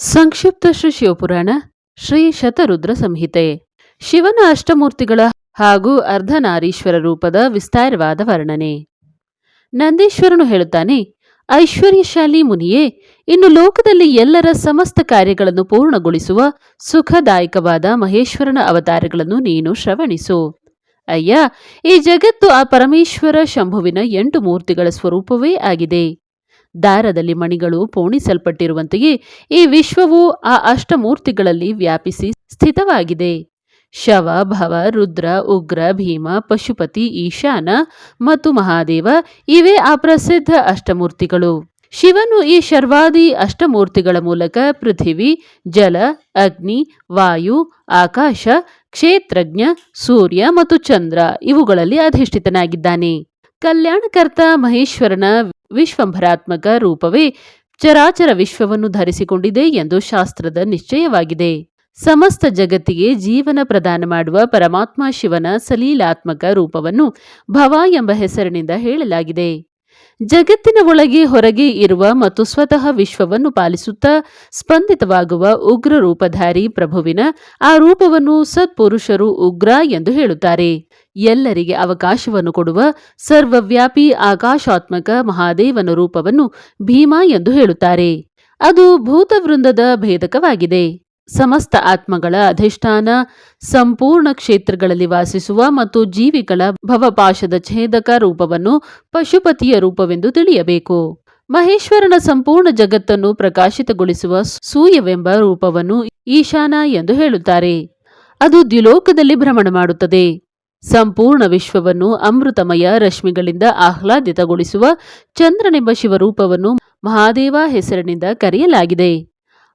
ಸಂಕ್ಷಿಪ್ತ ಶ್ರೀ ಶಿವಪುರಾಣ ಶ್ರೀ ಶತರುದ್ರ ಸಂಹಿತೆ. ಶಿವನ ಅಷ್ಟಮೂರ್ತಿಗಳ ಹಾಗೂ ಅರ್ಧನಾರೀಶ್ವರ ರೂಪದ ವಿಸ್ತಾರವಾದ ವರ್ಣನೆ. ನಂದೀಶ್ವರನು ಹೇಳುತ್ತಾನೆ, ಐಶ್ವರ್ಯಶಾಲಿ ಮುನಿಯೇ, ಇನ್ನು ಲೋಕದಲ್ಲಿ ಎಲ್ಲರ ಸಮಸ್ತ ಕಾರ್ಯಗಳನ್ನು ಪೂರ್ಣಗೊಳಿಸುವ ಸುಖದಾಯಕವಾದ ಮಹೇಶ್ವರನ ಅವತಾರಗಳನ್ನು ನೀನು ಶ್ರವಣಿಸು. ಅಯ್ಯ, ಈ ಜಗತ್ತು ಆ ಪರಮೇಶ್ವರ ಶಂಭುವಿನ ಎಂಟು ಮೂರ್ತಿಗಳ ಸ್ವರೂಪವೇ ಆಗಿದೆ. ದಾರದಲ್ಲಿ ಮಣಿಗಳು ಪೋಣಿಸಲ್ಪಟ್ಟಿರುವಂತೆಯೇ ಈ ವಿಶ್ವವು ಆ ಅಷ್ಟಮೂರ್ತಿಗಳಲ್ಲಿ ವ್ಯಾಪಿಸಿ ಸ್ಥಿತವಾಗಿದೆ. ಶವ, ಭವ, ರುದ್ರ, ಉಗ್ರ, ಭೀಮ, ಪಶುಪತಿ, ಈಶಾನ ಮತ್ತು ಮಹಾದೇವ ಇವೇ ಆ ಪ್ರಸಿದ್ಧ ಅಷ್ಟಮೂರ್ತಿಗಳು. ಶಿವನು ಈ ಶರ್ವಾದಿ ಅಷ್ಟಮೂರ್ತಿಗಳ ಮೂಲಕ ಪೃಥಿವಿ, ಜಲ, ಅಗ್ನಿ, ವಾಯು, ಆಕಾಶ, ಕ್ಷೇತ್ರಜ್ಞ, ಸೂರ್ಯ ಮತ್ತು ಚಂದ್ರ ಇವುಗಳಲ್ಲಿ ಅಧಿಷ್ಠಿತನಾಗಿದ್ದಾನೆ. ಕಲ್ಯಾಣಕರ್ತ ಮಹೇಶ್ವರನ ವಿಶ್ವಂಭರಾತ್ಮಕ ರೂಪವೇ ಚರಾಚರ ವಿಶ್ವವನ್ನು ಧರಿಸಿಕೊಂಡಿದೆ ಎಂದು ಶಾಸ್ತ್ರದ ನಿಶ್ಚಯವಾಗಿದೆ. ಸಮಸ್ತ ಜಗತ್ತಿಗೆ ಜೀವನ ಪ್ರದಾನ ಮಾಡುವ ಪರಮಾತ್ಮ ಶಿವನ ಸಲೀಲಾತ್ಮಕ ರೂಪವನ್ನು ಭವ ಎಂಬ ಹೆಸರಿನಿಂದ ಹೇಳಲಾಗಿದೆ. ಜಗತ್ತಿನ ಒಳಗೆ ಹೊರಗೆ ಇರುವ ಮತ್ತು ಸ್ವತಃ ವಿಶ್ವವನ್ನು ಪಾಲಿಸುತ್ತಾ ಸ್ಪಂದಿತವಾಗುವ ಉಗ್ರ ರೂಪಧಾರಿ ಪ್ರಭುವಿನ ಆ ರೂಪವನ್ನು ಸತ್ಪುರುಷರು ಉಗ್ರ ಎಂದು ಹೇಳುತ್ತಾರೆ. ಎಲ್ಲರಿಗೆ ಅವಕಾಶವನ್ನು ಕೊಡುವ ಸರ್ವವ್ಯಾಪಿ ಆಕಾಶಾತ್ಮಕ ಮಹಾದೇವನ ರೂಪವನ್ನು ಭೀಮಾ ಎಂದು ಹೇಳುತ್ತಾರೆ. ಅದು ಭೂತವೃಂದದ ಭೇದಕವಾಗಿದೆ. ಸಮಸ್ತ ಆತ್ಮಗಳ ಅಧಿಷ್ಠಾನ ಸಂಪೂರ್ಣ ಕ್ಷೇತ್ರಗಳಲ್ಲಿ ವಾಸಿಸುವ ಮತ್ತು ಜೀವಿಗಳ ಭವಪಾಶದ ಛೇದಕ ರೂಪವನ್ನು ಪಶುಪತಿಯ ರೂಪವೆಂದು ತಿಳಿಯಬೇಕು. ಮಹೇಶ್ವರನ ಸಂಪೂರ್ಣ ಜಗತ್ತನ್ನು ಪ್ರಕಾಶಿತಗೊಳಿಸುವ ಸೂಯವೆಂಬ ರೂಪವನ್ನು ಈಶಾನ ಎಂದು ಹೇಳುತ್ತಾರೆ. ಅದು ದ್ಯುಲೋಕದಲ್ಲಿ ಭ್ರಮಣ ಮಾಡುತ್ತದೆ. ಸಂಪೂರ್ಣ ವಿಶ್ವವನ್ನು ಅಮೃತಮಯ ರಶ್ಮಿಗಳಿಂದ ಆಹ್ಲಾದಿತಗೊಳಿಸುವ ಚಂದ್ರನೆಂಬ ಶಿವರೂಪವನ್ನು ಮಹಾದೇವ ಹೆಸರಿನಿಂದ ಕರೆಯಲಾಗಿದೆ.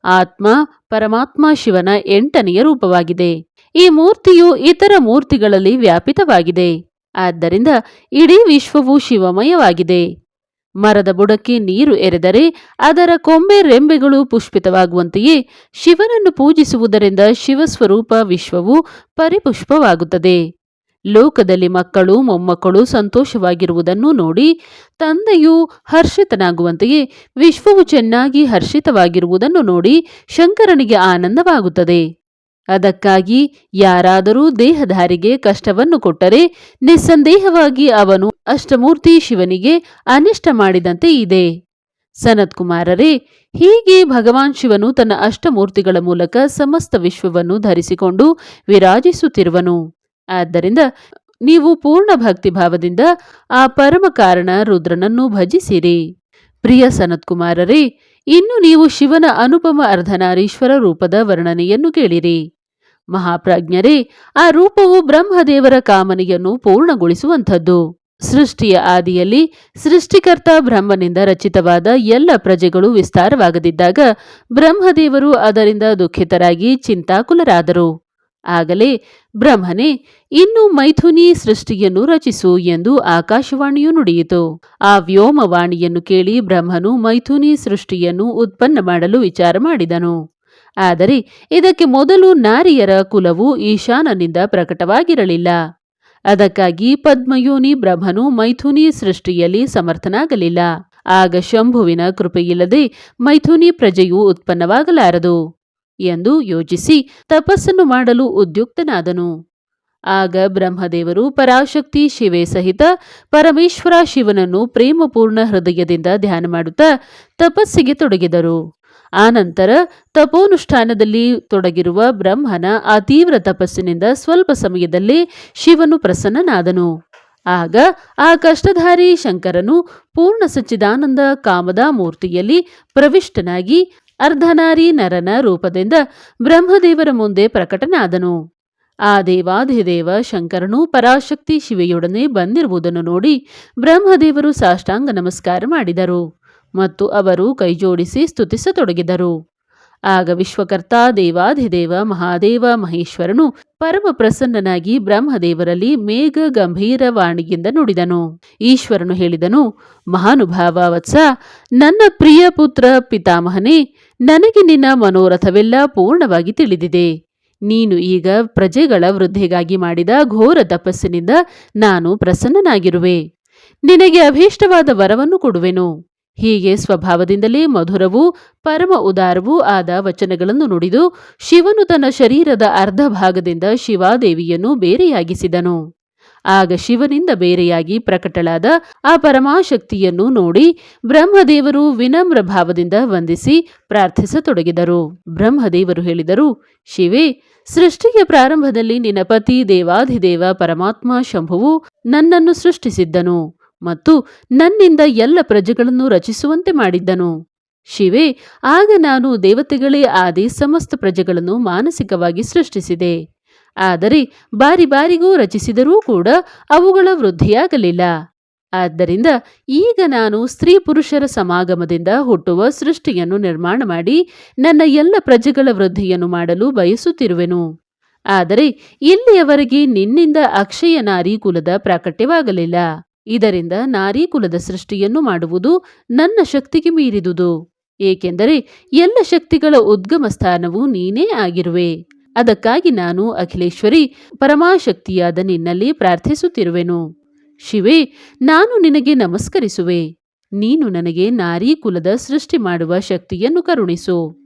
ಆತ್ಮ ಪರಮಾತ್ಮ ಶಿವನ ಎಂಟನೆಯ ರೂಪವಾಗಿದೆ. ಈ ಮೂರ್ತಿಯು ಇತರ ಮೂರ್ತಿಗಳಲ್ಲಿ ವ್ಯಾಪಿತವಾಗಿದೆ. ಆದ್ದರಿಂದ ಇಡೀ ವಿಶ್ವವು ಶಿವಮಯವಾಗಿದೆ. ಮರದ ಬುಡಕ್ಕೆ ನೀರು ಎರೆದರೆ ಅದರ ಕೊಂಬೆ ರೆಂಬೆಗಳು ಪುಷ್ಪಿತವಾಗುವಂತೆಯೇ ಶಿವನನ್ನು ಪೂಜಿಸುವುದರಿಂದ ಶಿವಸ್ವರೂಪ ವಿಶ್ವವು ಪರಿಪುಷ್ಪವಾಗುತ್ತದೆ. ಲೋಕದಲ್ಲಿ ಮಕ್ಕಳು, ಮೊಮ್ಮಕ್ಕಳು ಸಂತೋಷವಾಗಿರುವುದನ್ನು ನೋಡಿ ತಂದೆಯು ಹರ್ಷಿತನಾಗುವಂತೆಯೇ ವಿಶ್ವವು ಚೆನ್ನಾಗಿ ಹರ್ಷಿತವಾಗಿರುವುದನ್ನು ನೋಡಿ ಶಂಕರನಿಗೆ ಆನಂದವಾಗುತ್ತದೆ. ಅದಕ್ಕಾಗಿ ಯಾರಾದರೂ ದೇಹಧಾರಿಗೆ ಕಷ್ಟವನ್ನು ಕೊಟ್ಟರೆ ನಿಸ್ಸಂದೇಹವಾಗಿ ಅವನು ಅಷ್ಟಮೂರ್ತಿ ಶಿವನಿಗೆ ಅನಿಷ್ಟ ಮಾಡಿದಂತೆ ಇದೆ. ಸನತ್ಕುಮಾರರೇ, ಹೀಗೆ ಭಗವಾನ್ ಶಿವನು ತನ್ನ ಅಷ್ಟಮೂರ್ತಿಗಳ ಮೂಲಕ ಸಮಸ್ತ ವಿಶ್ವವನ್ನು ಧರಿಸಿಕೊಂಡು ವಿರಾಜಿಸುತ್ತಿರುವನು. ಆದ್ದರಿಂದ ನೀವು ಪೂರ್ಣ ಭಕ್ತಿ ಭಾವದಿಂದ ಆ ಪರಮ ಕಾರಣ ರುದ್ರನನ್ನು ಭಜಿಸಿರಿ. ಪ್ರಿಯ ಸನತ್ಕುಮಾರರೇ, ಇನ್ನು ನೀವು ಶಿವನ ಅನುಪಮ ಅರ್ಧನಾರೀಶ್ವರ ರೂಪದ ವರ್ಣನೆಯನ್ನು ಕೇಳಿರಿ. ಮಹಾಪ್ರಾಜ್ಞರೇ, ಆ ರೂಪವು ಬ್ರಹ್ಮದೇವರ ಕಾಮನೆಯನ್ನು ಪೂರ್ಣಗೊಳಿಸುವಂಥದ್ದು. ಸೃಷ್ಟಿಯ ಆದಿಯಲ್ಲಿ ಸೃಷ್ಟಿಕರ್ತ ಬ್ರಹ್ಮನಿಂದ ರಚಿತವಾದ ಎಲ್ಲ ಪ್ರಜೆಗಳು ವಿಸ್ತಾರವಾಗದಿದ್ದಾಗ ಬ್ರಹ್ಮದೇವರು ಅದರಿಂದ ದುಃಖಿತರಾಗಿ ಚಿಂತಾಕುಲರಾದರು. ಆಗಲೇ, ಬ್ರಹ್ಮನೇ, ಇನ್ನು ಮೈಥುನಿ ಸೃಷ್ಟಿಯನ್ನು ರಚಿಸು ಎಂದು ಆಕಾಶವಾಣಿಯು ನುಡಿಯಿತು. ಆ ವ್ಯೋಮವಾಣಿಯನ್ನು ಕೇಳಿ ಬ್ರಹ್ಮನು ಮೈಥುನಿ ಸೃಷ್ಟಿಯನ್ನು ಉತ್ಪನ್ನ ಮಾಡಲು ವಿಚಾರ ಮಾಡಿದನು. ಆದರೆ, ಇದಕ್ಕೆ ಮೊದಲು ನಾರಿಯರ ಕುಲವು ಈಶಾನನಿಂದ ಪ್ರಕಟವಾಗಿರಲಿಲ್ಲ. ಅದಕ್ಕಾಗಿ ಪದ್ಮಯೋನಿ ಬ್ರಹ್ಮನು ಮೈಥುನಿ ಸೃಷ್ಟಿಯಲ್ಲಿ ಸಮರ್ಥನಾಗಲಿಲ್ಲ. ಆಗ ಶಂಭುವಿನ ಕೃಪೆಯಿಲ್ಲದೆ ಮೈಥುನಿ ಪ್ರಜೆಯು ಉತ್ಪನ್ನವಾಗಲಾರದು. ಎಂದು ಯೋಚಿಸಿ ತಪಸ್ಸನ್ನು ಮಾಡಲು ಉದ್ಯುಕ್ತನಾದನು. ಆಗ ಬ್ರಹ್ಮದೇವರು ಪರಾಶಕ್ತಿ ಶಿವೆ ಸಹಿತ ಪರಮೇಶ್ವರ ಶಿವನನ್ನು ಪ್ರೇಮಪೂರ್ಣ ಹೃದಯದಿಂದ ಧ್ಯಾನ ಮಾಡುತ್ತಾ ತಪಸ್ಸಿಗೆ ತೊಡಗಿದರು. ಆನಂತರ ತಪೋನುಷ್ಠಾನದಲ್ಲಿ ತೊಡಗಿರುವ ಬ್ರಹ್ಮನ ಆ ತೀವ್ರ ತಪಸ್ಸಿನಿಂದ ಸ್ವಲ್ಪ ಸಮಯದಲ್ಲೇ ಶಿವನು ಪ್ರಸನ್ನನಾದನು. ಆಗ ಆ ಕಷ್ಟಧಾರಿ ಶಂಕರನು ಪೂರ್ಣ ಸಚ್ಚಿದಾನಂದ ಕಾಮದ ಮೂರ್ತಿಯಲ್ಲಿ ಪ್ರವಿಷ್ಟನಾಗಿ ಅರ್ಧನಾರಿ ನರನ ರೂಪದಿಂದ ಬ್ರಹ್ಮದೇವರ ಮುಂದೆ ಪ್ರಕಟನಾದನು. ಆ ದೇವಾಧಿದೇವ ಶಂಕರನು ಪರಾಶಕ್ತಿ ಶಿವೆಯೊಡನೆ ಬಂದಿರುವುದನ್ನು ನೋಡಿ ಬ್ರಹ್ಮದೇವರು ಸಾಷ್ಟಾಂಗ ನಮಸ್ಕಾರ ಮಾಡಿದರು ಮತ್ತು ಅವರು ಕೈಜೋಡಿಸಿ ಸ್ತುತಿಸತೊಡಗಿದರು. ಆಗ ವಿಶ್ವಕರ್ತ, ದೇವಾಧಿದೇವ, ಮಹಾದೇವ, ಮಹೇಶ್ವರನು ಪರಮ ಪ್ರಸನ್ನನಾಗಿ ಬ್ರಹ್ಮದೇವರಲ್ಲಿ ಮೇಘ ಗಂಭೀರ ವಾಣಿಯಿಂದ ನುಡಿದನು. ಈಶ್ವರನು ಹೇಳಿದನು ಮಹಾನುಭಾವ ವತ್ಸ ನನ್ನ ಪ್ರಿಯ ಪುತ್ರ ಪಿತಾಮಹನೇ, ನನಗೆ ನಿನ್ನ ಮನೋರಥವೆಲ್ಲ ಪೂರ್ಣವಾಗಿ ತಿಳಿದಿದೆ. ನೀನು ಈಗ ಪ್ರಜೆಗಳ ವೃದ್ಧಿಗಾಗಿ ಮಾಡಿದ ಘೋರ ತಪಸ್ಸಿನಿಂದ ನಾನು ಪ್ರಸನ್ನನಾಗಿರುವೆ. ನಿನಗೆ ಅಭೀಷ್ಟವಾದ ವರವನ್ನು ಕೊಡುವೆನು. ಹೀಗೆ ಸ್ವಭಾವದಿಂದಲೇ ಮಧುರವೂ, ಪರಮ ಉದಾರವೂ ಆದ ವಚನಗಳನ್ನು ನುಡಿದು ಶಿವನು ತನ್ನ ಶರೀರದ ಅರ್ಧ ಭಾಗದಿಂದ ಶಿವಾದೇವಿಯನ್ನು ಬೇರೆಯಾಗಿಸಿದನು. ಆಗ ಶಿವನಿಂದ ಬೇರೆಯಾಗಿ ಪ್ರಕಟಳಾದ ಆ ಪರಮಾಶಕ್ತಿಯನ್ನು ನೋಡಿ ಬ್ರಹ್ಮದೇವರು ವಿನಮ್ರ ಭಾವದಿಂದ ವಂದಿಸಿ ಪ್ರಾರ್ಥಿಸತೊಡಗಿದರು. ಬ್ರಹ್ಮದೇವರು ಹೇಳಿದರು, ಶಿವೇ, ಸೃಷ್ಟಿಯ ಪ್ರಾರಂಭದಲ್ಲಿ ನಿನ್ನ ಪತಿ ದೇವಾಧಿದೇವ ಪರಮಾತ್ಮ ಶಂಭುವು ನನ್ನನ್ನು ಸೃಷ್ಟಿಸಿದ್ದನು. ಮತ್ತು ನನ್ನಿಂದ ಎಲ್ಲ ಪ್ರಜೆಗಳನ್ನು ರಚಿಸುವಂತೆ ಮಾಡಿದ್ದನು. ಶಿವೆ, ಆಗ ನಾನು ದೇವತೆಗಳೇ ಆದಿ ಸಮಸ್ತ ಪ್ರಜೆಗಳನ್ನು ಮಾನಸಿಕವಾಗಿ ಸೃಷ್ಟಿಸಿದೆ. ಆದರೆ ಬಾರಿ ಬಾರಿಗೂ ರಚಿಸಿದರೂ ಕೂಡ ಅವುಗಳ ವೃದ್ಧಿಯಾಗಲಿಲ್ಲ. ಆದ್ದರಿಂದ ಈಗ ನಾನು ಸ್ತ್ರೀ ಪುರುಷರ ಸಮಾಗಮದಿಂದ ಹುಟ್ಟುವ ಸೃಷ್ಟಿಯನ್ನು ನಿರ್ಮಾಣ ಮಾಡಿ ನನ್ನ ಎಲ್ಲ ಪ್ರಜೆಗಳ ವೃದ್ಧಿಯನ್ನು ಮಾಡಲು ಬಯಸುತ್ತಿರುವೆನು. ಆದರೆ ಇಲ್ಲಿಯವರೆಗೆ ನಿನ್ನಿಂದ ಅಕ್ಷಯ ನಾರಿ ಕುಲದ ಪ್ರಾಕಟ್ಯವಾಗಲಿಲ್ಲ. ಇದರಿಂದ ನಾರಿ ಕುಲದ ಸೃಷ್ಟಿಯನ್ನು ಮಾಡುವುದು ನನ್ನ ಶಕ್ತಿಗೆ ಮೀರಿದುದು. ಏಕೆಂದರೆ ಎಲ್ಲ ಶಕ್ತಿಗಳ ಉದ್ಗಮ ಸ್ಥಾನವು ನೀನೇ ಆಗಿರುವೆ. ಅದಕ್ಕಾಗಿ ನಾನು ಅಖಿಲೇಶ್ವರಿ, ಪರಮಾಶಕ್ತಿಯಾದ ನಿನ್ನಲ್ಲಿ ಪ್ರಾರ್ಥಿಸುತ್ತಿರುವೆನು. ಶಿವೆ, ನಾನು ನಿನಗೆ ನಮಸ್ಕರಿಸುವೆ. ನೀನು ನನಗೆ ನಾರಿ ಕುಲದ ಸೃಷ್ಟಿ ಮಾಡುವ ಶಕ್ತಿಯನ್ನು ಕರುಣಿಸು.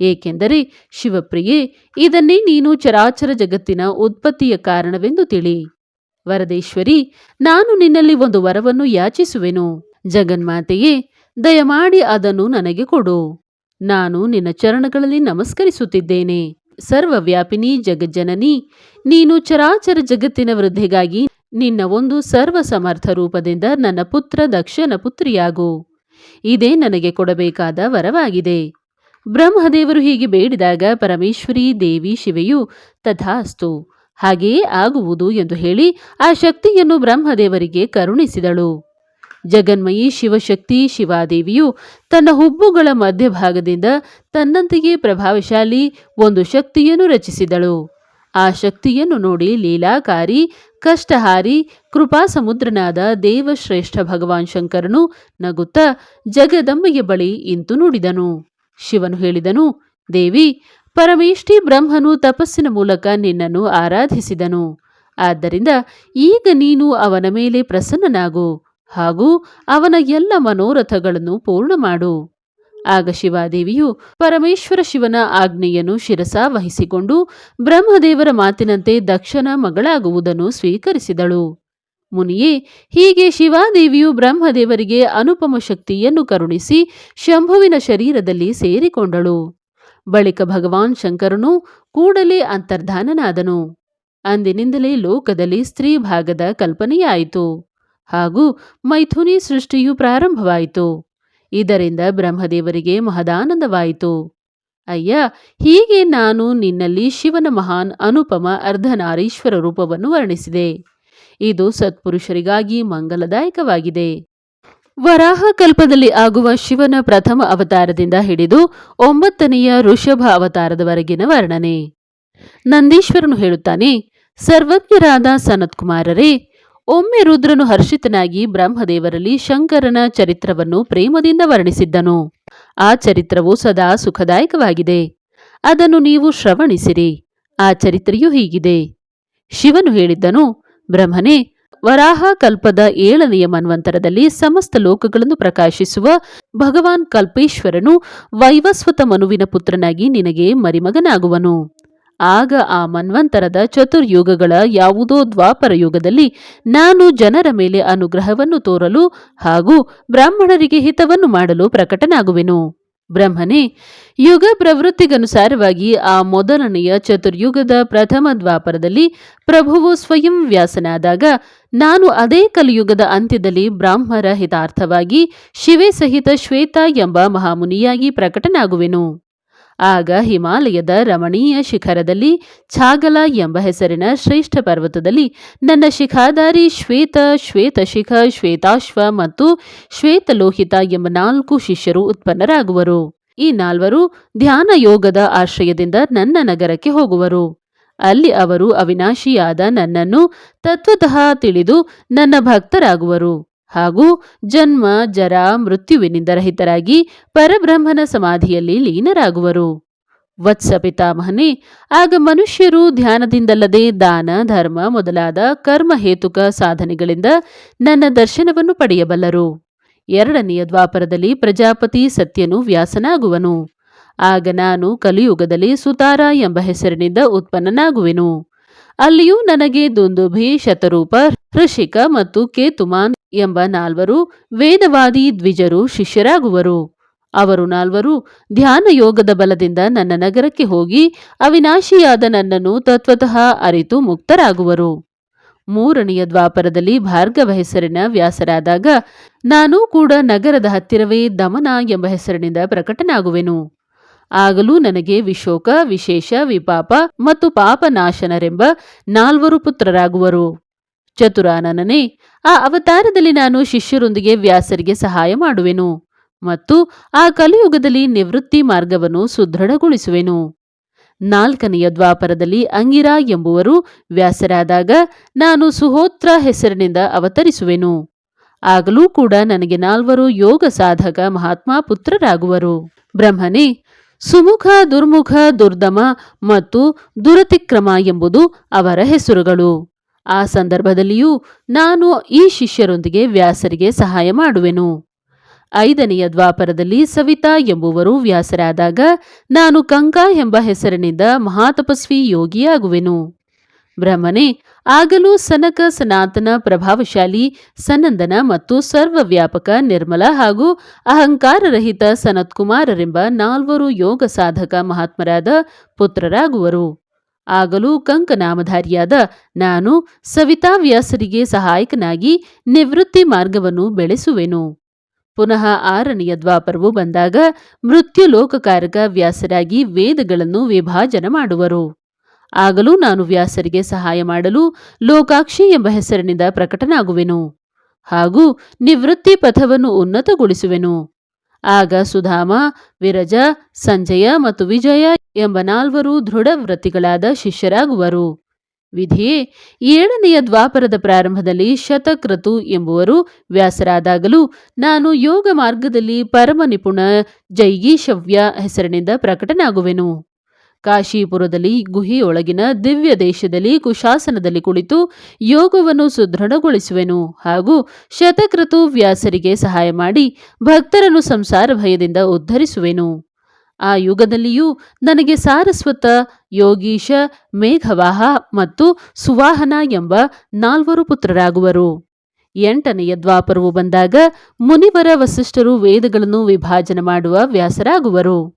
ಏಕೆಂದರೆ ಶಿವಪ್ರಿಯೆ, ಇದನ್ನೇ ನೀನು ಚರಾಚರ ಜಗತ್ತಿನ ಉತ್ಪತ್ತಿಯ ಕಾರಣವೆಂದು ತಿಳಿ. ವರದೇಶ್ವರಿ, ನಾನು ನಿನ್ನಲ್ಲಿ ಒಂದು ವರವನ್ನು ಯಾಚಿಸುವೆನು. ಜಗನ್ಮಾತೆಯೇ, ದಯಮಾಡಿ ಅದನ್ನು ನನಗೆ ಕೊಡು. ನಾನು ನಿನ್ನ ಚರಣಗಳಲ್ಲಿ ನಮಸ್ಕರಿಸುತ್ತಿದ್ದೇನೆ. ಸರ್ವವ್ಯಾಪಿನಿ ಜಗಜ್ಜನನಿ, ನೀನು ಚರಾಚರ ಜಗತ್ತಿನ ವೃದ್ಧಿಗಾಗಿ ನಿನ್ನ ಒಂದು ಸರ್ವ ಸಮರ್ಥ ರೂಪದಿಂದ ನನ್ನ ಪುತ್ರ ದಕ್ಷನ ಪುತ್ರಿಯಾಗು. ಇದೇ ನನಗೆ ಕೊಡಬೇಕಾದ ವರವಾಗಿದೆ. ಬ್ರಹ್ಮದೇವರು ಹೀಗೆ ಬೇಡಿದಾಗ ಪರಮೇಶ್ವರಿ ದೇವಿ ಶಿವೆಯು ತಥಾಸ್ತು ಹಾಗೆಯೇ ಆಗುವುದು ಎಂದು ಹೇಳಿ ಆ ಶಕ್ತಿಯನ್ನು ಬ್ರಹ್ಮದೇವರಿಗೆ ಕರುಣಿಸಿದಳು. ಜಗನ್ಮಯಿ ಶಿವಶಕ್ತಿ ಶಿವಾದೇವಿಯು ತನ್ನ ಹುಬ್ಬುಗಳ ಮಧ್ಯಭಾಗದಿಂದ ತನ್ನಂತೆಯೇ ಪ್ರಭಾವಶಾಲಿ ಒಂದು ಶಕ್ತಿಯನ್ನು ರಚಿಸಿದಳು. ಆ ಶಕ್ತಿಯನ್ನು ನೋಡಿ ಲೀಲಾಕಾರಿ, ಕಷ್ಟಹಾರಿ, ಕೃಪಾಸಮುದ್ರನಾದ ದೇವಶ್ರೇಷ್ಠ ಭಗವಾನ್ ಶಂಕರನು ನಗುತ್ತಾ ಜಗದಂಬೆಯ ಬಳಿ ಇಂತು ನುಡಿದನು. ಶಿವನು ಹೇಳಿದನು, ದೇವಿ ಪರಮೇಷ್ಠಿ ಬ್ರಹ್ಮನು ತಪಸ್ಸಿನ ಮೂಲಕ ನಿನ್ನನ್ನು ಆರಾಧಿಸಿದನು. ಆದ್ದರಿಂದ ಈಗ ನೀನು ಅವನ ಮೇಲೆ ಪ್ರಸನ್ನನಾಗು ಹಾಗೂ ಅವನ ಎಲ್ಲ ಮನೋರಥಗಳನ್ನು ಪೂರ್ಣ ಮಾಡು ಆಗ ಶಿವಾದೇವಿಯು ಪರಮೇಶ್ವರ ಶಿವನ ಆಜ್ಞೆಯನ್ನು ಶಿರಸ ವಹಿಸಿಕೊಂಡು ಬ್ರಹ್ಮದೇವರ ಮಾತಿನಂತೆ ದಕ್ಷನ ಮಗಳಾಗುವುದನ್ನು ಸ್ವೀಕರಿಸಿದಳು. ಮುನಿಯೇ, ಹೀಗೆ ಶಿವಾದೇವಿಯು ಬ್ರಹ್ಮದೇವರಿಗೆ ಅನುಪಮ ಶಕ್ತಿಯನ್ನು ಕರುಣಿಸಿ ಶಂಭುವಿನ ಶರೀರದಲ್ಲಿ ಸೇರಿಕೊಂಡಳು. ಬಳಿಕ ಭಗವಾನ್ ಶಂಕರನು ಕೂಡಲೇ ಅಂತರ್ಧಾನನಾದನು. ಅಂದಿನಿಂದಲೇ ಲೋಕದಲ್ಲಿ ಸ್ತ್ರೀ ಭಾಗದ ಕಲ್ಪನೆಯಾಯಿತು. ಹಾಗೂ ಮೈಥುನಿ ಸೃಷ್ಟಿಯು ಪ್ರಾರಂಭವಾಯಿತು. ಇದರಿಂದ ಬ್ರಹ್ಮದೇವರಿಗೆ ಮಹದಾನಂದವಾಯಿತು. ಅಯ್ಯ, ಹೀಗೆ ನಾನು ನಿನ್ನಲ್ಲಿ ಶಿವನ ಮಹಾನ್ ಅನುಪಮ ಅರ್ಧನಾರೀಶ್ವರ ರೂಪವನ್ನು ವರ್ಣಿಸಿದೆ. ಇದು ಸತ್ಪುರುಷರಿಗಾಗಿ ಮಂಗಲದಾಯಕವಾಗಿದೆ. ವರಾಹ ಕಲ್ಪದಲ್ಲಿ ಆಗುವ ಶಿವನ ಪ್ರಥಮ ಅವತಾರದಿಂದ ಹಿಡಿದು ಒಂಬತ್ತನೆಯ ಋಷಭ ಅವತಾರದವರೆಗಿನ ವರ್ಣನೆ. ನಂದೀಶ್ವರನು ಹೇಳುತ್ತಾನೆ, ಸರ್ವಜ್ಞರಾದ ಸನತ್ಕುಮಾರರೇ, ಒಮ್ಮೆ ರುದ್ರನು ಹರ್ಷಿತನಾಗಿ ಬ್ರಹ್ಮದೇವರಲ್ಲಿ ಶಂಕರನ ಚರಿತ್ರವನ್ನು ಪ್ರೇಮದಿಂದ ವರ್ಣಿಸಿದ್ದನು. ಆ ಚರಿತ್ರವು ಸದಾ ಸುಖದಾಯಕವಾಗಿದೆ. ಅದನ್ನು ನೀವು ಶ್ರವಣಿಸಿರಿ. ಆ ಚರಿತ್ರೆಯು ಹೀಗಿದೆ. ಶಿವನು ಹೇಳಿದ್ದನು, ಬ್ರಹ್ಮನೇ ವರಾಹ ಕಲ್ಪದ ಏಳನೆಯ ಮನ್ವಂತರದಲ್ಲಿ ಸಮಸ್ತ ಲೋಕಗಳನ್ನು ಪ್ರಕಾಶಿಸುವ ಭಗವಾನ್ ಕಲ್ಪೇಶ್ವರನು ವೈವಸ್ವತ ಮನುವಿನ ಪುತ್ರನಾಗಿ ನಿನಗೆ ಮರಿಮಗನಾಗುವನು. ಆಗ ಆ ಮನ್ವಂತರದ ಚತುರ್ಯುಗಗಳ ಯಾವುದೋ ದ್ವಾಪರ ಯುಗದಲ್ಲಿ ನಾನು ಜನರ ಮೇಲೆ ಅನುಗ್ರಹವನ್ನು ತೋರಲು ಹಾಗೂ ಬ್ರಾಹ್ಮಣರಿಗೆ ಹಿತವನ್ನು ಮಾಡಲು ಪ್ರಕಟನಾಗುವೆನು. ಬ್ರಹ್ಮನೇ, ಯುಗ ಪ್ರವೃತ್ತಿಗನುಸಾರವಾಗಿ ಆ ಮೊದಲನೆಯ ಚತುರ್ಯುಗದ ಪ್ರಥಮ ದ್ವಾಪರದಲ್ಲಿ ಪ್ರಭುವು ಸ್ವಯಂ ವ್ಯಾಸನಾದಾಗ ನಾನು ಅದೇ ಕಲಿಯುಗದ ಅಂತ್ಯದಲ್ಲಿ ಬ್ರಾಹ್ಮರ ಹಿತಾರ್ಥವಾಗಿ ಶಿವೆ ಸಹಿತ ಶ್ವೇತ ಎಂಬ ಮಹಾಮುನಿಯಾಗಿ ಪ್ರಕಟನಾಗುವೆನು. ಆಗ ಹಿಮಾಲಯದ ರಮಣೀಯ ಶಿಖರದಲ್ಲಿ ಛಾಗಲ ಎಂಬ ಹೆಸರಿನ ಶ್ರೇಷ್ಠ ಪರ್ವತದಲ್ಲಿ ನನ್ನ ಶಿಖಾಧಾರಿ ಶ್ವೇತ ಶ್ವೇತಶಿಖ ಶ್ವೇತಾಶ್ವ ಮತ್ತು ಶ್ವೇತಲೋಹಿತ ಎಂಬ ನಾಲ್ಕು ಶಿಷ್ಯರು ಉತ್ಪನ್ನರಾಗುವರು. ಈ ನಾಲ್ವರು ಧ್ಯಾನ ಯೋಗದ ಆಶ್ರಯದಿಂದ ನನ್ನ ನಗರಕ್ಕೆ ಹೋಗುವರು. ಅಲ್ಲಿ ಅವರು ಅವಿನಾಶಿಯಾದ ನನ್ನನ್ನು ತತ್ವತಃ ತಿಳಿದು ನನ್ನ ಭಕ್ತರಾಗುವರು. ಹಾಗೂ ಜನ್ಮ, ಜರ ಮೃತ್ಯುವಿನಿಂದ ರಹಿತರಾಗಿ ಪರಬ್ರಹ್ಮನ ಸಮಾಧಿಯಲ್ಲಿ ಲೀನರಾಗುವರು. ವತ್ಸ ಪಿತಾಮಹನೇ, ಆಗ ಮನುಷ್ಯರು ಧ್ಯಾನದಿಂದಲ್ಲದೆ ದಾನ, ಧರ್ಮ ಮೊದಲಾದ ಕರ್ಮಹೇತುಕ ಸಾಧನೆಗಳಿಂದ ನನ್ನ ದರ್ಶನವನ್ನು ಪಡೆಯಬಲ್ಲರು. ಎರಡನೆಯ ದ್ವಾಪರದಲ್ಲಿ ಪ್ರಜಾಪತಿ ಸತ್ಯನು ವ್ಯಾಸನಾಗುವನು. ಆಗ ನಾನು ಕಲಿಯುಗದಲ್ಲಿ ಸುತಾರ ಎಂಬ ಹೆಸರಿನಿಂದ ಉತ್ಪನ್ನನಾಗುವೆನು. ಅಲ್ಲಿಯೂ ನನಗೆ ದುಂದುಭಿ ಶತರೂಪ ಋಷಿಕ ಮತ್ತು ಕೇತುಮಾನ್ ಎಂಬ ನಾಲ್ವರು ವೇದವಾದಿ ದ್ವಿಜರು ಶಿಷ್ಯರಾಗುವರು. ಅವರು ನಾಲ್ವರು ಧ್ಯಾನ ಯೋಗದ ಬಲದಿಂದ ನನ್ನ ನಗರಕ್ಕೆ ಹೋಗಿ ಅವಿನಾಶಿಯಾದ ನನ್ನನ್ನು ತತ್ವತಃ ಅರಿತು ಮುಕ್ತರಾಗುವರು. ಮೂರನೆಯ ದ್ವಾಪರದಲ್ಲಿ ಭಾರ್ಗವ ಹೆಸರಿನ ವ್ಯಾಸರಾದಾಗ, ನಾನೂ ಕೂಡ ನಗರದ ಹತ್ತಿರವೇ ದಮನ ಎಂಬ ಹೆಸರಿನಿಂದ ಪ್ರಕಟನಾಗುವೆನು. ಆಗಲೂ ನನಗೆ ವಿಶೋಕ, ವಿಶೇಷ, ವಿಪಾಪ ಮತ್ತು ಪಾಪನಾಶನರೆಂಬ ನಾಲ್ವರು ಪುತ್ರರಾಗುವರು. ಚತುರಾನನೇ ಆ ಅವತಾರದಲ್ಲಿ ನಾನು ಶಿಷ್ಯರೊಂದಿಗೆ ವ್ಯಾಸರಿಗೆ ಸಹಾಯ ಮಾಡುವೆನು ಮತ್ತು ಆ ಕಲಿಯುಗದಲ್ಲಿ ನಿವೃತ್ತಿ ಮಾರ್ಗವನ್ನು ಸುದೃಢಗೊಳಿಸುವೆನು. ನಾಲ್ಕನೆಯ ದ್ವಾಪರದಲ್ಲಿ ಅಂಗಿರಾ ಎಂಬುವರು ವ್ಯಾಸರಾದಾಗ ನಾನು ಸುಹೋತ್ರ ಹೆಸರಿನಿಂದ ಅವತರಿಸುವೆನು. ಆಗಲೂ ಕೂಡ ನನಗೆ ನಾಲ್ವರು ಯೋಗ ಸಾಧಕ ಮಹಾತ್ಮ ಪುತ್ರರಾಗುವರು. ಬ್ರಹ್ಮನೇ ಸುಮುಖ, ದುರ್ಮುಖ, ದುರ್ದಮ ಮತ್ತು ದುರತಿಕ್ರಮ ಎಂಬುದು ಅವರ ಹೆಸರುಗಳು. ಆ ಸಂದರ್ಭದಲ್ಲಿಯೂ ನಾನು ಈ ಶಿಷ್ಯರೊಂದಿಗೆ ವ್ಯಾಸರಿಗೆ ಸಹಾಯ ಮಾಡುವೆನು. ಐದನೆಯ ದ್ವಾಪರದಲ್ಲಿ ಸವಿತಾ ಎಂಬುವರು ವ್ಯಾಸರಾದಾಗ ನಾನು ಕಂಕ ಎಂಬ ಹೆಸರಿನಿಂದ ಮಹಾತಪಸ್ವಿ ಯೋಗಿಯಾಗುವೆನು. ಬ್ರಹ್ಮನೇ, ಆಗಲೂ ಸನಕ ಸನಾತನ ಪ್ರಭಾವಶಾಲಿ, ಸನಂದನ ಮತ್ತು ಸರ್ವವ್ಯಾಪಕ ನಿರ್ಮಲ ಹಾಗೂ ಅಹಂಕಾರರಹಿತ ಸನತ್ಕುಮಾರರೆಂಬ ನಾಲ್ವರು ಯೋಗ ಸಾಧಕ ಮಹಾತ್ಮರಾದ ಪುತ್ರರಾಗುವರು. ಆಗಲೂ ಕಂಕನಾಮಧಾರಿಯಾದ ನಾನು ಸವಿತಾ ವ್ಯಾಸರಿಗೆ ಸಹಾಯಕನಾಗಿ ನಿವೃತ್ತಿ ಮಾರ್ಗವನ್ನು ಬೆಳೆಸುವೆನು. ಪುನಃ ಆರನೆಯ ದ್ವಾಪರವು ಬಂದಾಗ ಮೃತ್ಯು ಲೋಕಕಾರಕ ವ್ಯಾಸರಾಗಿ ವೇದಗಳನ್ನು ವಿಭಾಜನ ಮಾಡುವರು. ಆಗಲೂ ನಾನು ವ್ಯಾಸರಿಗೆ ಸಹಾಯ ಮಾಡಲು ಲೋಕಾಕ್ಷಿ ಎಂಬ ಹೆಸರಿನಿಂದ ಪ್ರಕಟನಾಗುವೆನು. ಹಾಗೂ ನಿವೃತ್ತಿ ಪಥವನ್ನು ಉನ್ನತಗೊಳಿಸುವೆನು. ಆಗ ಸುಧಾಮ, ವಿರಜ, ಸಂಜಯ ಮತ್ತು ವಿಜಯ ಎಂಬ ನಾಲ್ವರು ದೃಢವ್ರತಿಗಳಾದ ಶಿಷ್ಯರಾಗುವರು. ವಿಧಿಯೇ, ಏಳನೆಯ ದ್ವಾಪರದ ಪ್ರಾರಂಭದಲ್ಲಿ ಶತಕ್ರತು ಎಂಬುವರು ವ್ಯಾಸರಾದಾಗಲೂ ನಾನು ಯೋಗ ಮಾರ್ಗದಲ್ಲಿ ಪರಮ ನಿಪುಣ ಜೈಗೀಶವ್ಯ ಹೆಸರಿನಿಂದ ಪ್ರಕಟನಾಗುವೆನು. ಕಾಶೀಪುರದಲ್ಲಿ ಗುಹಿಯೊಳಗಿನ ದಿವ್ಯ ದೇಶದಲ್ಲಿ ಕುಶಾಸನದಲ್ಲಿ ಕುಳಿತು ಯೋಗವನ್ನು ಸುದೃಢಗೊಳಿಸುವೆನು ಹಾಗೂ ಶತಕ್ರತು ವ್ಯಾಸರಿಗೆ ಸಹಾಯ ಮಾಡಿ ಭಕ್ತರನ್ನು ಸಂಸಾರ ಭಯದಿಂದ ಉದ್ಧರಿಸುವೆನು. ಆ ಯುಗದಲ್ಲಿಯೂ ನನಗೆ ಸಾರಸ್ವತ, ಯೋಗೀಶ, ಮೇಘವಾಹ ಮತ್ತು ಸುವಾಹನ ಎಂಬ ನಾಲ್ವರು ಪುತ್ರರಾಗುವರು. ಎಂಟನೆಯ ದ್ವಾಪರವು ಬಂದಾಗ ಮುನಿವರ ವಸಿಷ್ಠರು ವೇದಗಳನ್ನು ವಿಭಾಜನೆ ಮಾಡುವ ವ್ಯಾಸರಾಗುವರು.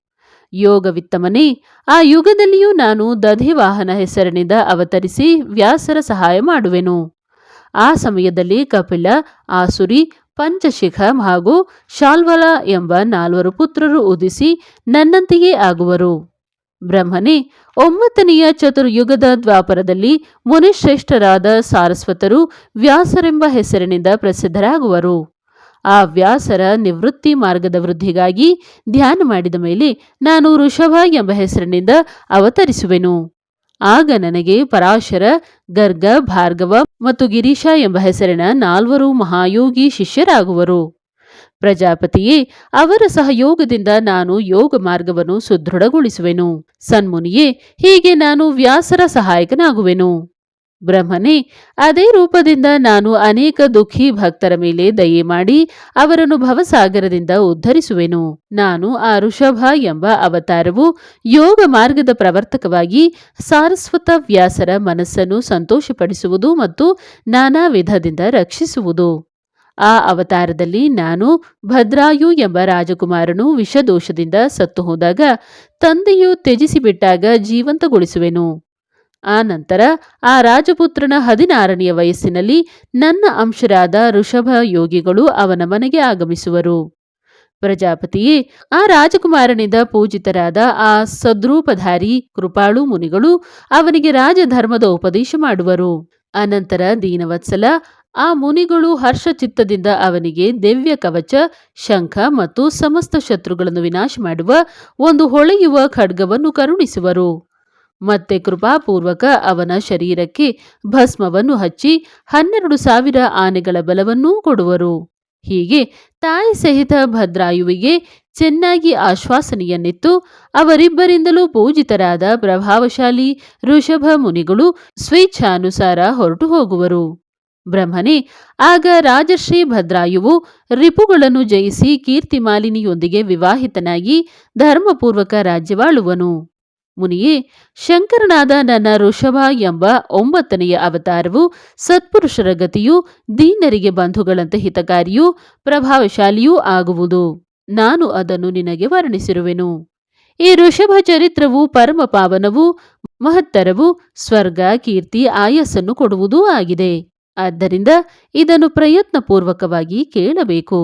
ಯೋಗವಿತ್ತಮನೇ. ಆ ಯುಗದಲ್ಲಿಯೂ ನಾನು ದಧಿವಾಹನ ಹೆಸರಿನಿಂದ ಅವತರಿಸಿ ವ್ಯಾಸರ ಸಹಾಯ ಮಾಡುವೆನು. ಆ ಸಮಯದಲ್ಲಿ ಕಪಿಲ, ಆಸುರಿ, ಪಂಚಶಿಖ ಹಾಗೂ ಶಾಲ್ವಲ ಎಂಬ ನಾಲ್ವರು ಪುತ್ರರು ಉದಿಸಿ ನನ್ನಂತೆಯೇ ಆಗುವರು. ಬ್ರಹ್ಮನೇ, ಒಂಬತ್ತನೆಯ ಚತುರ್ಯುಗದ ದ್ವಾಪರದಲ್ಲಿ ಮುನಿಶ್ರೇಷ್ಠರಾದ ಸಾರಸ್ವತರು ವ್ಯಾಸರೆಂಬ ಹೆಸರಿನಿಂದ ಪ್ರಸಿದ್ಧರಾಗುವರು. ಆ ವ್ಯಾಸರ ನಿವೃತ್ತಿ ಮಾರ್ಗದ ವೃದ್ಧಿಗಾಗಿ ಧ್ಯಾನ ಮಾಡಿದ ಮೇಲೆ ನಾನು ಋಷಭ ಎಂಬ ಹೆಸರಿನಿಂದ ಅವತರಿಸುವೆನು. ಆಗ ನನಗೆ ಪರಾಶರ, ಗರ್ಗ, ಭಾರ್ಗವ ಮತ್ತು ಗಿರೀಶ ಎಂಬ ಹೆಸರಿನ ನಾಲ್ವರು ಮಹಾಯೋಗಿ ಶಿಷ್ಯರಾಗುವರು. ಪ್ರಜಾಪತಿಯೇ, ಅವರ ಸಹಯೋಗದಿಂದ ನಾನು ಯೋಗ ಮಾರ್ಗವನ್ನು ಸುದೃಢಗೊಳಿಸುವೆನು. ಸನ್ಮುನಿಯೇ, ಹೀಗೆ ನಾನು ವ್ಯಾಸರ ಸಹಾಯಕನಾಗುವೆನು. ಬ್ರಹ್ಮನೇ, ಅದೇ ರೂಪದಿಂದ ನಾನು ಅನೇಕ ದುಃಖಿ ಭಕ್ತರ ಮೇಲೆ ದಯೆ ಮಾಡಿ ಅವರನ್ನು ಭವಸಾಗರದಿಂದ ಉದ್ಧರಿಸುವೆನು. ನಾನು ಆ ಋಷಭ ಎಂಬ ಅವತಾರವು ಯೋಗ ಮಾರ್ಗದ ಪ್ರವರ್ತಕವಾಗಿ ಸಾರಸ್ವತ ವ್ಯಾಸರ ಮನಸ್ಸನ್ನು ಸಂತೋಷಪಡಿಸುವುದು ಮತ್ತು ನಾನಾ ವಿಧದಿಂದ ರಕ್ಷಿಸುವುದು. ಆ ಅವತಾರದಲ್ಲಿ ನಾನು ಭದ್ರಾಯು ಎಂಬ ರಾಜಕುಮಾರನು ವಿಷದೋಷದಿಂದ ಸತ್ತು ಹೋದಾಗ ತಂದೆಯು ತ್ಯಜಿಸಿಬಿಟ್ಟಾಗ ಜೀವಂತಗೊಳಿಸುವೆನು. ಆ ನಂತರ ಆ ರಾಜಪುತ್ರನ ಹದಿನಾರನೆಯ ವಯಸ್ಸಿನಲ್ಲಿ ನನ್ನ ಅಂಶರಾದ ಋಷಭ ಯೋಗಿಗಳು ಅವನ ಮನೆಗೆ ಆಗಮಿಸುವರು. ಪ್ರಜಾಪತಿಯೇ, ಆ ರಾಜಕುಮಾರನಿಂದ ಪೂಜಿತರಾದ ಆ ಸದ್ರೂಪಧಾರಿ ಕೃಪಾಳು ಮುನಿಗಳು ಅವನಿಗೆ ರಾಜಧರ್ಮದ ಉಪದೇಶ ಮಾಡುವರು. ಅನಂತರ ದೀನವತ್ಸಲ, ಆ ಮುನಿಗಳು ಹರ್ಷಚಿತ್ತದಿಂದ ಅವನಿಗೆ ದಿವ್ಯ ಕವಚ, ಶಂಖ ಮತ್ತು ಸಮಸ್ತ ಶತ್ರುಗಳನ್ನು ವಿನಾಶ ಮಾಡುವ ಒಂದು ಹೊಳೆಯುವ ಖಡ್ಗವನ್ನು ಕರುಣಿಸುವರು. ಮತ್ತೆ ಕೃಪಾಪೂರ್ವಕ ಅವನ ಶರೀರಕ್ಕೆ ಭಸ್ಮವನ್ನು ಹಚ್ಚಿ ಹನ್ನೆರಡು ಸಾವಿರ ಆನೆಗಳ ಬಲವನ್ನೂ ಕೊಡುವರು. ಹೀಗೆ ತಾಯಿ ಸಹಿತ ಭದ್ರಾಯುವಿಗೆ ಚೆನ್ನಾಗಿ ಆಶ್ವಾಸನೆಯನ್ನಿತ್ತು ಅವರಿಬ್ಬರಿಂದಲೂ ಪೂಜಿತರಾದ ಪ್ರಭಾವಶಾಲಿ ಋಷಭ ಮುನಿಗಳು ಸ್ವೇಚ್ಛಾನುಸಾರ ಹೊರಟು ಹೋಗುವರು. ಬ್ರಹ್ಮನೇ, ಆಗ ರಾಜಶ್ರೀ ಭದ್ರಾಯುವು ರಿಪುಗಳನ್ನು ಜಯಿಸಿ ಕೀರ್ತಿಮಾಲಿನಿಯೊಂದಿಗೆ ವಿವಾಹಿತನಾಗಿ ಧರ್ಮಪೂರ್ವಕ ರಾಜ್ಯವಾಳುವನು. ಮುನಿಯೇ, ಶಂಕರನಾದ ನನ್ನ ಋಷಭ ಎಂಬ ಒಂಬತ್ತನೆಯ ಅವತಾರವು ಸತ್ಪುರುಷರ ಗತಿಯು ದೀನರಿಗೆ ಬಂಧುಗಳಂತೆ ಹಿತಕಾರಿಯೂ ಪ್ರಭಾವಶಾಲಿಯೂ ಆಗುವುದು. ನಾನು ಅದನ್ನು ನಿನಗೆ ವರ್ಣಿಸಿರುವೆನು. ಈ ಋಷಭ ಚರಿತ್ರವು ಪರಮ ಪಾವನವು ಮಹತ್ತರವು ಸ್ವರ್ಗ, ಕೀರ್ತಿ, ಆಯಸ್ಸನ್ನು ಕೊಡುವುದೂ ಆಗಿದೆ. ಆದ್ದರಿಂದ ಇದನ್ನು ಪ್ರಯತ್ನಪೂರ್ವಕವಾಗಿ ಕೇಳಬೇಕು.